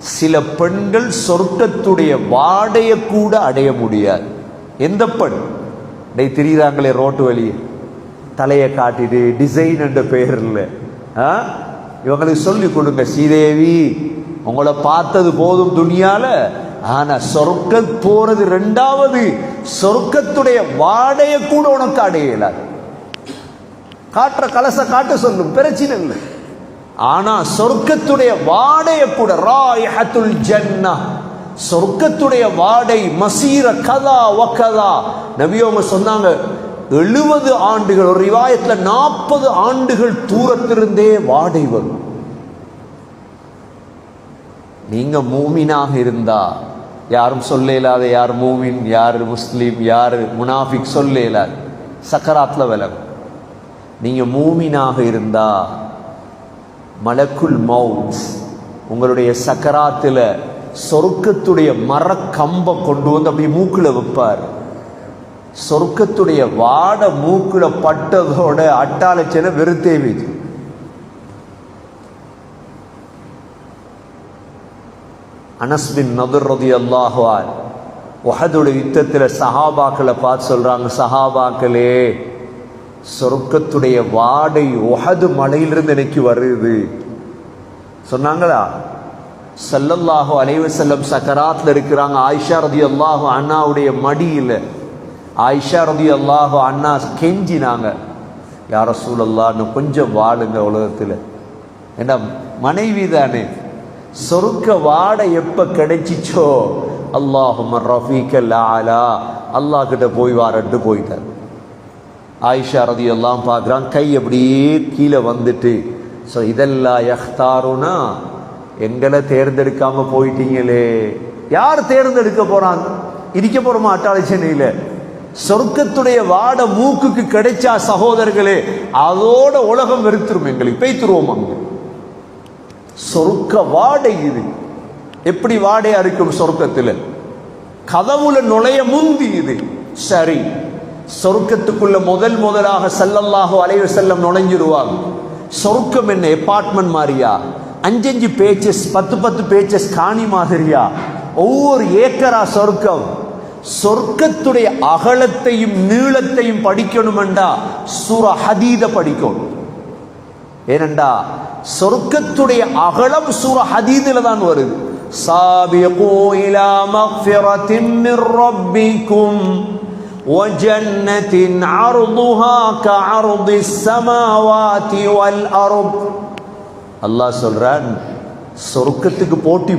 சில பெண்கள் சொர்க்கத்துடைய வாடைய கூட அடைய முடியாது. எந்த பெண்? டை திரியிறாங்களே ரோட்டு வழியே தலையை காட்டிட்டு டிசைன் என்ற பெயர்ல ஆ? இவங்களுக்கு சொல்லி கொடுங்க ஸ்ரீதேவி உங்களை பார்த்தது போதும் துணியால ஆனா சொர்க்க போறது ரெண்டாவது. சொர்க்கத்துடைய வாடைய கூட உனக்கு அடையலாது காட்டுற கலச காட்ட சொல்லும் பிரச்சனை இல்லை. ஆனா சொர்க்கத்துடைய வாடைய கூட ராயஹத்துல் ஜன்னா சொர்க்கத்துடைய வாடை மசீர கதா வக்கதா நவியோங்க சொன்னாங்க எழுபது ஆண்டுகள் ஒரு ரிவாயத்துல நாற்பது ஆண்டுகள் தூரத்திலிருந்தே வாடை வரும். நீங்க மூமினாக இருந்தா யாரும் சொல்ல இல்லாத யார் மூமின் யார் முஸ்லீம் யார் முனாஃபிக் சொல்ல இல்லாது சக்கராத்ல விலகும். நீங்க மூமினாக இருந்தா மலக்குல் மவுத். உங்களுடைய சக்கராத்தில் சொர்க்கத்துடைய மரக்கம்பை கொண்டு வந்து அப்படியே மூக்கில் வைப்பார். சொர்க்கத்துடைய வாட மூக்கில் பட்டதோட அட்டாளச்சனை வெறுத்தே வீது. அனஸ்பின் நதுர் ரதி அல்லாஹுவான் யுத்தத்தில் சஹாபாக்களை பார்த்து சொல்கிறாங்க சஹாபாக்களே சொர்க்கத்துடைய வாடை உகது மலையிலிருந்து எனக்கு வருது. சொன்னாங்களா? சல்லல்லாஹு அலைவு செல்லம் சக்கராத்தில் இருக்கிறாங்க. ஆயிஷா ரதி அல்லாஹோ அண்ணாவுடைய மடியில். ஆயிஷா ரதி அல்லாஹோ அண்ணா கெஞ்சினாங்க யார சூழல்லான்னு கொஞ்சம் வாழுங்க உலகத்தில். ஏன்னா மனைவி தானே. சொர்க்க வாடை எப்போ கிடைச்சிச்சோ? அல்லாஹும் ரஃபீக்கல் ஆலா அல்லாஹ் கிட்ட போய் வாரட்டு போயிட்டார். ஆயிஷா ரதி எல்லாம் பார்க்குறான் கை அப்படியே கீழே வந்துட்டு ஸோ இதெல்லாம் யஹ்தாருனா? எங்களை தேர்ந்தெடுக்காம போயிட்டீங்களே. யார் தேர்ந்தெடுக்க போறாங்க? இருக்க போகிறோமா அட்டாளி சென்னையில்? சொர்க்கத்துடைய வாட மூக்குக்கு கிடைச்சா சகோதரர்களே அதோட உலகம் வெறுத்துரும் எங்களுக்கு பேய்த்துருவோம் அங்கே. சொர்க்க வாடை இது. எப்படி வாடையா இருக்கும் சொர்க்கத்தில்? கதவுல நுழைய முந்தி இது. சரி. சொர்க்கத்துக்குள்ள முதல் முதலாக சல்லல்லாஹு அலைவு செல்லம் நுழைஞ்சிருவாங்க. சொர்க்கம் என்ன? எப்பார்ட்மெண்ட் மாதிரியா அஞ்சஞ்சு பேச்சஸ் பத்து பத்து பேச்சஸ் காணி மாதிரியா? ஒவ்வொரு ஏக்கரா சொர்க்கம். சொர்க்கத்துடைய அகலத்தையும் நீளத்தையும் படிக்கணுமெண்டா? சுர ஹதீத படிக்கணும். ஏனண்டா சொர்க்கத்துடைய அகலம் சுர ஹதீதில தான் வருது. சாபியோ இலா மக்ஃபிரத்தின் ரப்பிக்கும். وجنة عرضها كعرض السماوات والأرض அல்லாஹ் சொல்றான் சொர்க்கத்துக்கு போட்டி